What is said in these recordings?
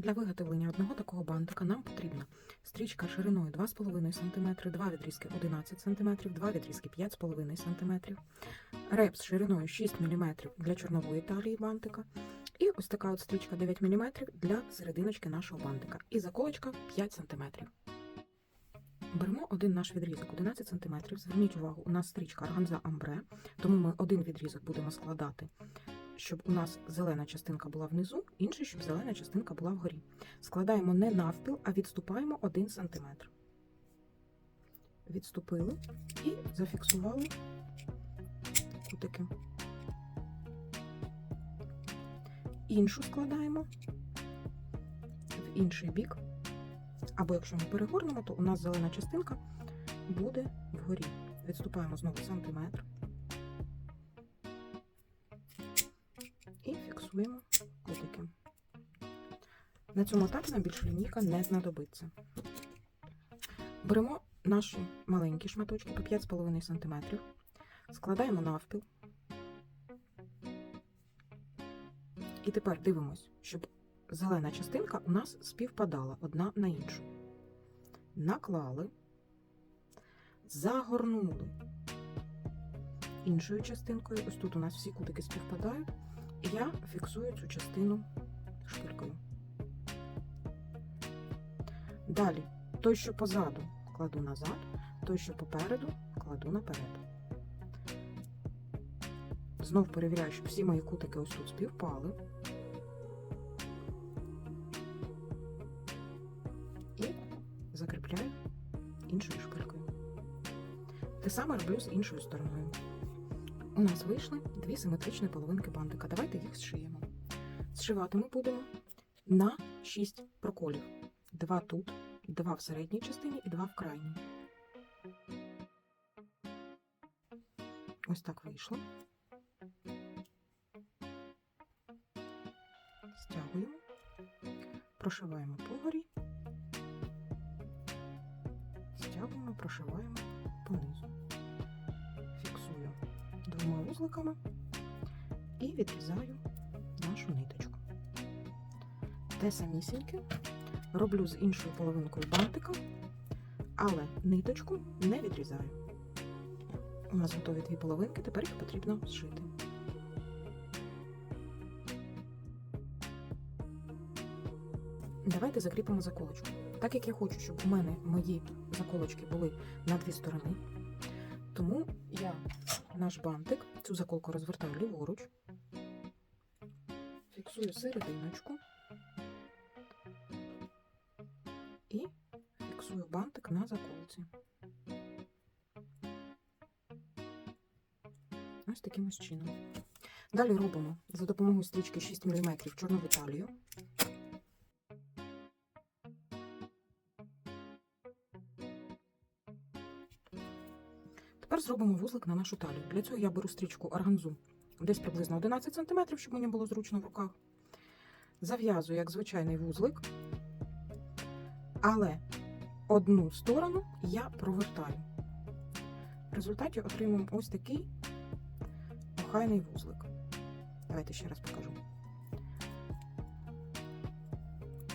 Для виготовлення одного такого бантика нам потрібна стрічка шириною 2,5 см, два відрізки 11 см, два відрізки 5,5 см, реп з шириною 6 мм для чорнової талії бантика, і ось така от стрічка 9 мм для серединочки нашого бантика. І заколочка 5 см. Беремо один наш відрізок 11 см. Зверніть увагу, у нас стрічка органза амбре, тому ми один відрізок будемо складати, щоб у нас зелена частинка була внизу, інший, щоб зелена частинка була вгорі. Складаємо не навпіл, а відступаємо 1 см. Відступили і зафіксували кутики. Іншу складаємо в інший бік. Або якщо ми перегорнемо, то у нас зелена частинка буде вгорі. Відступаємо знову сантиметр. Фіксуємо кутики. На цьому етапі нам більше лінійка не знадобиться. Беремо наші маленькі шматочки по 5,5 см, складаємо навпіл. І тепер дивимось, щоб зелена частинка у нас співпадала одна на іншу. Наклали, загорнули іншою частинкою. Ось тут у нас всі кутики співпадають, я фіксую цю частину шпилькою. Далі, той, що позаду, кладу назад, той, що попереду, кладу наперед. Знов перевіряю, щоб всі мої кутики ось тут співпали. І закріпляю іншою шпилькою. Те саме роблю з іншою стороною. У нас вийшли дві симетричні половинки бантика. Давайте їх зшиємо. Зшивати ми будемо на 6 проколів. Два тут, два в середній частині і два в крайній. Ось так вийшло. Стягуємо, прошиваємо погорі, стягуємо, прошиваємо понизу. Вузликами і відрізаю нашу ниточку. Те самісіньке роблю з іншою половинкою бантика, але ниточку не відрізаю. У нас готові дві половинки, тепер їх потрібно зшити. Давайте закріпимо заколочку. Так як я хочу, щоб у мене мої заколочки були на дві сторони, тому я наш бантик, цю заколку розвертаю ліворуч, фіксую серединочку і фіксую бантик на заколці. Ось таким ось чином. Далі робимо за допомогою стрічки 6 мм чорнову талію. Тепер зробимо вузлик на нашу талію. Для цього я беру стрічку органзу десь приблизно 11 см, щоб мені було зручно в руках. Зав'язую як звичайний вузлик, але одну сторону я провертаю. В результаті отримуємо ось такий охайний вузлик. Давайте ще раз покажу.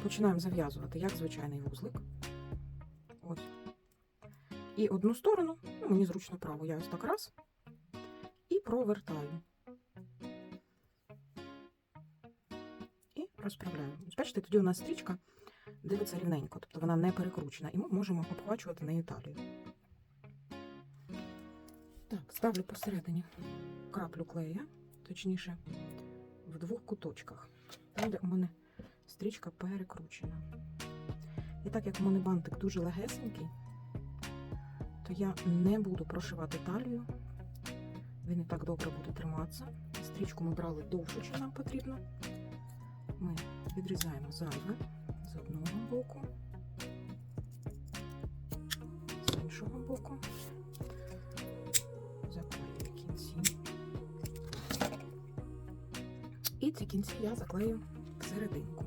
Починаємо зав'язувати як звичайний вузлик. І одну сторону, ну, мені зручно право, я ось так раз і провертаю. І розправляю. Бачите, тоді у нас стрічка дивиться рівненько, тобто вона не перекручена, і ми можемо обхвачувати нею талію. Так, ставлю посередині краплю клея, точніше, в двох куточках, там, де у мене стрічка перекручена. І так як у мене бантик дуже легесенький, то я не буду прошивати талію. Він і так добре буде триматися. Стрічку ми брали довше, що нам потрібно. Ми відрізаємо зайве з одного боку, з іншого боку. Заклею кінці. І ці кінці я заклею всерединку.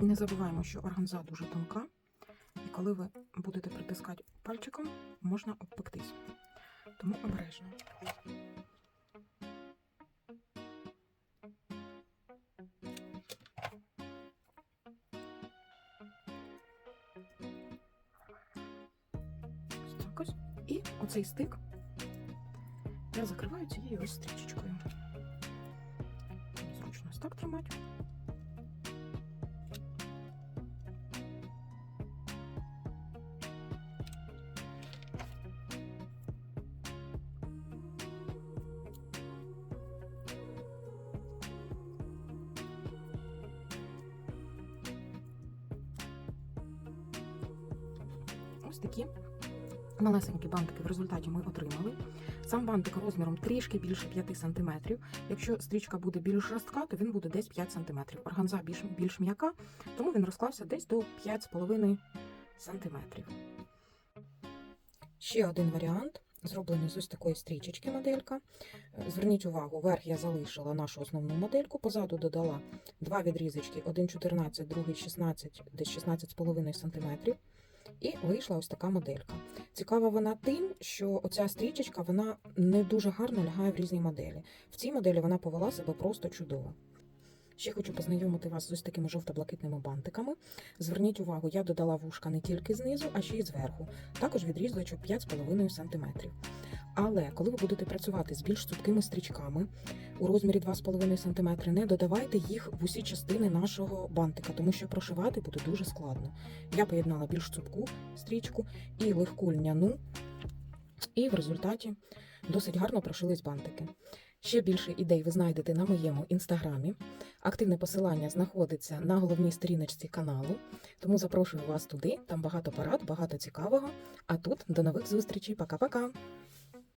Не забуваємо, що органза дуже тонка, і коли ви будете притискати пальчиком, можна обпектись. Тому обережно. І оцей стик я закриваю цією ось стрічечкою. Зручно ось так тримати. Ось такі малесенькі бантики в результаті ми отримали. Сам бантик розміром трішки більше 5 см. Якщо стрічка буде більш жорстка, то він буде десь 5 см. Органза більш, більш м'яка, тому він розклався десь до 5,5 см. Ще один варіант. Зроблений з ось такої стрічечки моделька. Зверніть увагу, верх я залишила нашу основну модельку, позаду додала два відрізочки, один 14, другий 16, десь 16,5 см. І вийшла ось така моделька. Цікава вона тим, що оця стрічечка вона не дуже гарно лягає в різні моделі. В цій моделі вона повела себе просто чудово. Ще хочу познайомити вас з ось такими жовто-блакитними бантиками. Зверніть увагу, я додала вушка не тільки знизу, а ще й зверху. Також відрізочок 5,5 см. Але коли ви будете працювати з більш цупкими стрічками у розмірі 2,5 см, не додавайте їх в усі частини нашого бантика, тому що прошивати буде дуже складно. Я поєднала більш цупку стрічку і легку льняну, і в результаті досить гарно прошились бантики. Ще більше ідей ви знайдете на моєму інстаграмі. Активне посилання знаходиться на головній сторіночці каналу, тому запрошую вас туди. Там багато порад, багато цікавого. А тут до нових зустрічей. Пока-пока!